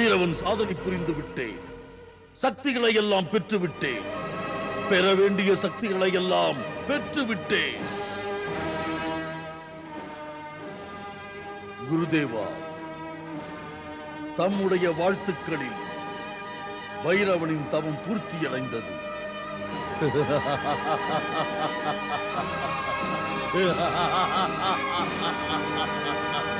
பைரவன் சாதனை புரிந்து விட்டேன். சக்திகளை எல்லாம் பெற்று விட்டேன் பெற வேண்டிய சக்திகளை எல்லாம் பெற்று விட்டேன் குருதேவா தம்முடைய வாழ்த்துக்களில் பைரவனின் தவம் பூர்த்தியடைந்தது. மன்னர்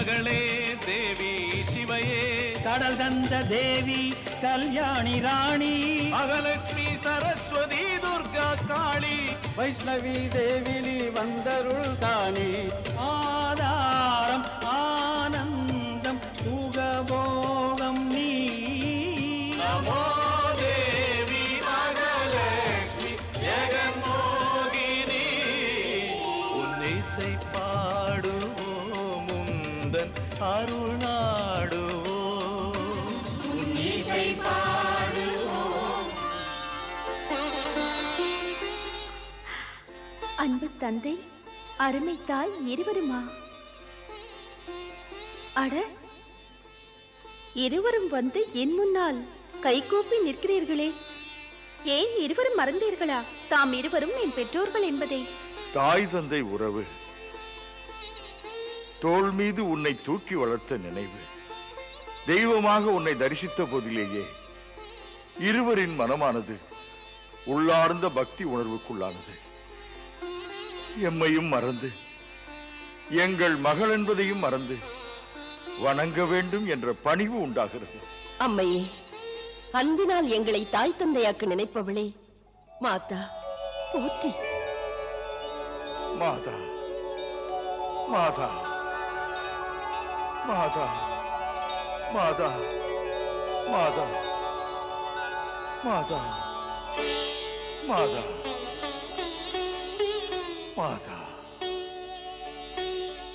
மகளே தேவி சிவையே. கடல் தந்த தேவி கல்யாணி ராணி. மகலட்சுமி சரஸ்வதி துர்கா காளி. வைஷ்ணவி தேவி நீ வந்தருள் தானி ஆதாரம் ஆனந்தம் சுகபோகம் நீ. நமோ பாடுவோம். உந்தன் அருள்நாடுவோம். அன்பு தந்தை அருமை தாய் இருவருமா? அட இருவரும் வந்து என் முன்னால் கைகூப்பி நிற்கிறீர்களே. ஏன் இருவரும் மறந்தீர்களா? தாம் இருவரும் என் பெற்றோர்கள் என்பதை. தாய் தந்தை உறவு. தோள் மீது உன்னை தூக்கி வளர்த்த நினைவு. தெய்வமாக உன்னை தரிசித்த போதிலேயே இருவரின் மனமானது உள்ளார்ந்த பக்தி உணர்வுக்குள்ளானது. எம்மையும் மறந்து எங்கள் மகள் என்பதையும் மறந்து வணங்க வேண்டும் என்ற பணிவு உண்டாகிறது. அம்மையே அன்பினால் எங்களை தாய் தந்தையாக்க நினைப்பவளே மாதா போற்றி. மாதா மாதா. மாதா மாதா மாதா மாதா மாதா மாதா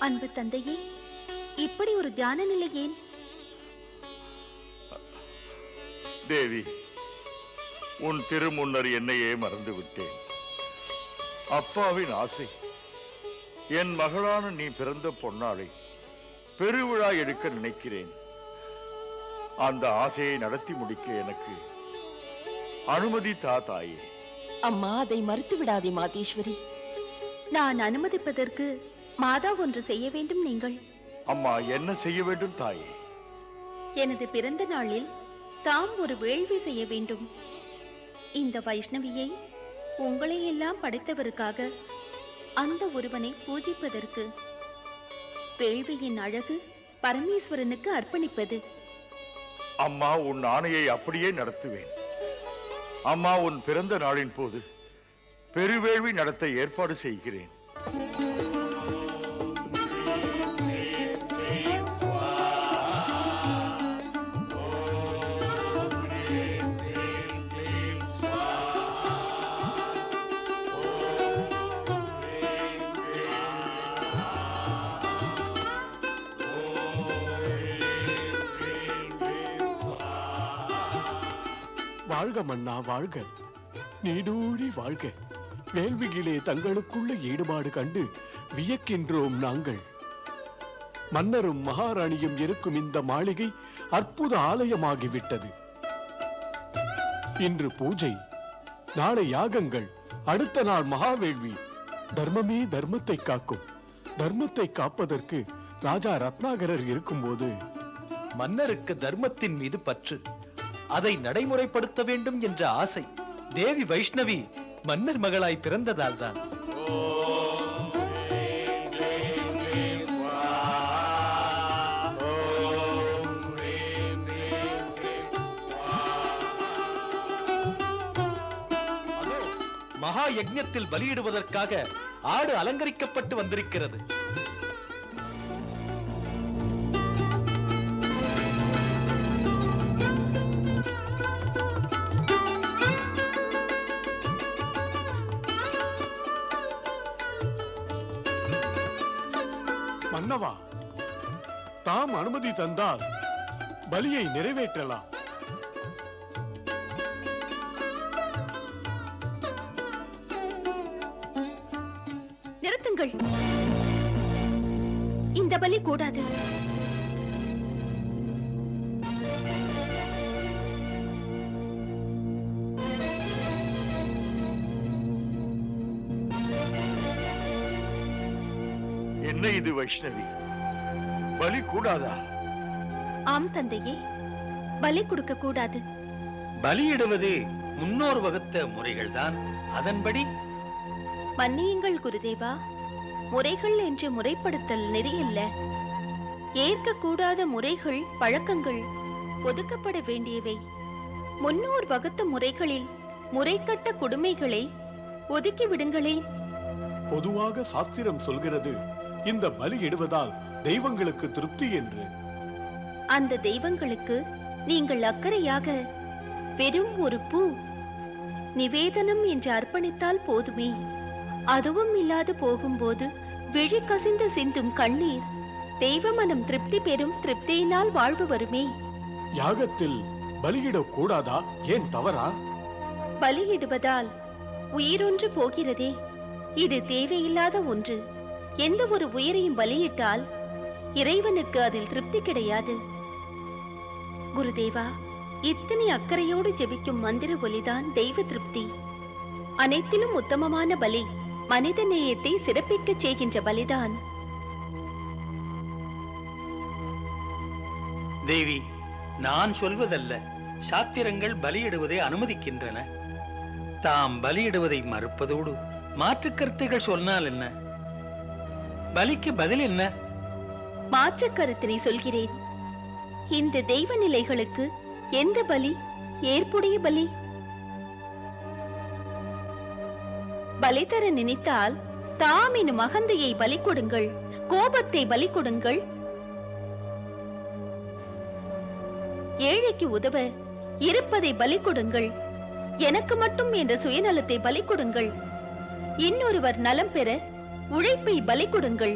அன்பு தந்தையே இப்படி ஒரு தியான நிலை ஏன்? தேவி உன் திருமுன்னர் என்னையே மறந்து விட்டேன் அப்பாவின் ஆசை என் மகளான நீ பிறந்த பொன்னாளை பெருவிழா எடுக்க நினைக்கிறேன். அந்த ஆசையை நடத்தி முடிக்க எனக்கு அனுமதி தா தாயே. அம்மா அதை மறுத்து விடாதே மாதேஸ்வரி. நான் அனுமதிப்பதற்கு மாதா ஒன்று செய்ய வேண்டும் நீங்கள்? அம்மா என்ன செய்ய வேண்டும் தாயே? எனது பிறந்த நாளில் தாம் ஒரு வேள்வி செய்ய வேண்டும். இந்த வைஷ்ணவியை உங்களை எல்லாம் படைத்தவருக்காக அந்த ஒருவனை பூஜிப்பதற்கு வேள்வியின் அழகு பரமேஸ்வரனுக்கு அர்ப்பணிப்பது. அம்மா உன் ஆணையை அப்படியே நடத்துவேன். அம்மா உன் பிறந்த நாளின் போது பெருவேள்வி நடத்த ஏற்பாடு செய்கிறேன். வாழ்க மன்னா வாழ்க. நீடூரி வாழ்க. வேள்வியிலே தங்களுக்குள்ள ஈடுபாடு கண்டு வியக்கின்றோம் நாங்கள். மன்னரும் மகாராணியும் இருக்கும் இந்த மாளிகை அற்புத ஆலயமாகிவிட்டது. இன்று பூஜை நாளை யாகங்கள் அடுத்த நாள் மகாவேள்வி. தர்மமே தர்மத்தை காக்கும். தர்மத்தை காப்பதற்கு ராஜா ரத்னாகரர் இருக்கும்போது. மன்னருக்கு தர்மத்தின் மீது பற்று. அதை நடைமுறைப்படுத்த வேண்டும் என்ற ஆசை தேவி வைஷ்ணவி மன்னர் மகளாய் பிறந்ததால் தான். மகா யஜ்ஞத்தில் பலியிடுவதற்காக ஆடு அலங்கரிக்கப்பட்டு வந்திருக்கிறது. அனுமதி தந்தால் பலியை நிறைவேற்றலாம். நிறுத்துங்கள். இந்த பலி கூடாது. என்ன இது வைஷ்ணவி? பலி கூடாதா? ஆம் தந்தையே. பலி கொடுக்க கூடாது. பலியிடுவது முன்னோர் வகுத்த முறைகள்தான். அதன்படி மன்னியுங்கள் குருதேவா. முறைகள் என்று முறைப்படுத்தல் நெறியல்ல. ஏற்கக்கூடாத முறைகள் பழக்கங்கள் ஒதுக்கப்பட வேண்டியவை. முன்னோர் வகுத்த முறைகளில் முறைக்கட்ட கொடுமைகளை ஒதுக்கி விடுங்களேன். பொதுவாக சாஸ்திரம் சொல்கிறது இந்த பலி இடுவதால் தெய்வங்களுக்கு திருப்தி என்று. அந்த தெய்வங்களுக்கு நீங்கள் அக்கறையாக வெறும் ஒரு பூ நிவேதனம் என்று அர்ப்பணித்தால் போதுமே. அதுவும் இல்லாது போகும்போது விழி கசிந்து சிந்தும் கண்ணீர் தெய்வ மனம் திருப்தி பெறும் திருப்தியினால் வாழ்வு வருமே. யாகத்தில் பலியிடக் கூடாதா? ஏன் தவறா? பலியிடுவதால் உயிரொன்று போகிறதே. இது தேவையில்லாத ஒன்று. எந்த ஒரு உயிரையும் பலியிட்டால் இறைவனுக்கு அதில் திருப்தி கிடையாது. குருதேவா இத்தனை அக்கறையோடு ஜெபிக்கும் மந்திர ஒலிதான் தெய்வ திருப்தி. அனைத்திலும் உத்தமமான பலி மனித நேயத்தை சிறப்பிக்கச் செய்கின்ற பலிதான். தேவி நான் சொல்வதல்ல. சாத்திரங்கள் பலியிடுவதை அனுமதிக்கின்றன. தாம் பலியிடுவதை மறுப்பதோடு மாற்றுக் கருத்துகள் சொன்னால் என்ன? பலிக்கு பதில் என்ன? மாற்று கருத்தினை சொல்கிறேன். இந்த தெய்வ நிலைகளுக்கு எந்த பலி? ஏற்புடைய பலி? பலி தர நினைத்தால் தாம் எனும் அகந்தையை பலி கொடுங்கள் கோபத்தை பலி கொடுங்கள். ஏழைக்கு உதவ இருப்பதை பலி கொடுங்கள் எனக்கு மட்டும் என்ற சுயநலத்தை பலி கொடுங்கள். இன்னொருவர் நலம் பெற உழைப்பை பலி கொடுங்கள்.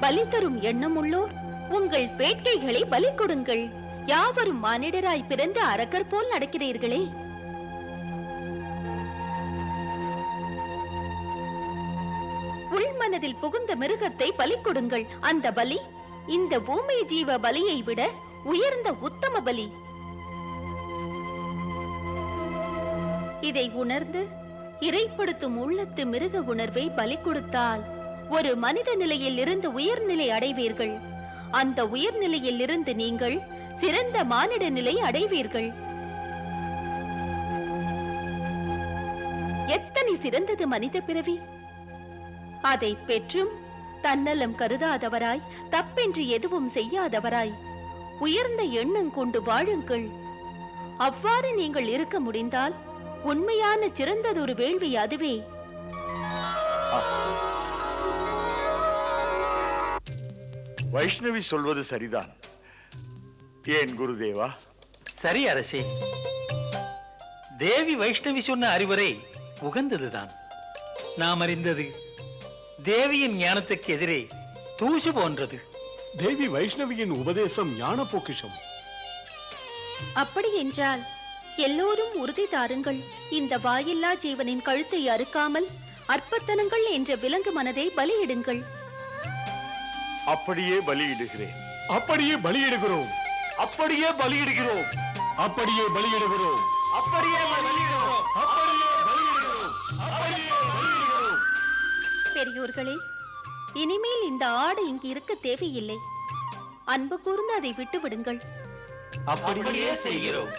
பலி தரும் எண்ணமுள்ளோர் உங்கள் வேட்கைகளை பலி கொடுங்கள். யாவரும் மானிடராய் பிறந்து அரக்கர் போல் நடக்கிறீர்களே. உள்மனதில் புகுந்த மிருகத்தை பலி கொடுங்கள். அந்த பலி இந்த பூமி ஜீவ பலியை விட உயர்ந்த உத்தம பலி. இதை உணர்ந்து இறைப்படுத்தும் உள்ளத்து மிருக உணர்வை பலி கொடுத்தால் ஒரு மனித நிலையில் இருந்து உயர்நிலை அடைவீர்கள். அந்த உயர்நிலையில் இருந்து நீங்கள் சிறந்த மானிட நிலை அடைவீர்கள். எத்தனை சிறந்தது மனித பிறவி? அதை பெற்றும் தன்னலம் கருதாதவராய் தப்பென்று எதுவும் செய்யாதவராய் உயர்ந்த எண்ணம் கொண்டு வாழுங்கள். அவ்வாறு நீங்கள் இருக்க முடிந்தால் உண்மையான சிறந்ததொரு வேள்வி அதுவே. வைஷ்ணவி சொல்வது சரிதான். ஏன் குருதேவா? சரி அரசே. தேவி வைஷ்ணவி சொன்ன அறிவுரை உகந்ததுதான். நாம் அறிந்தது தேவியின் ஞானத்துக்கு எதிரே தூசு போன்றது. தேவி வைஷ்ணவியின் உபதேசம் ஞான பொக்கிஷம் அப்படி என்றால் எல்லோரும் உறுதி தாருங்கள். இந்த வாயில்லா ஜீவனின் கழுத்தை அறுக்காமல் அற்பத்தனங்கள் என்ற விலங்கு மனதை பலியிடுங்கள். அப்படியே பலியிடுகிறேன். அப்படியே பலியிடுகிறோம். அப்படியே பலியிடுகிறோம். அப்படியே பலியிடுகிறோம். அப்படியே பலியிடுகிறோம். அப்படியே பலியிடுகிறோம். அப்படியே பலியிடுகிறோம். பெரியோர்களே இனிமேல் இந்த ஆடு இங்கு இருக்க தேவையில்லை. அன்பு கூர்ந்து அதை விட்டு விடுங்கள் அப்படியே செய்கிறோம்.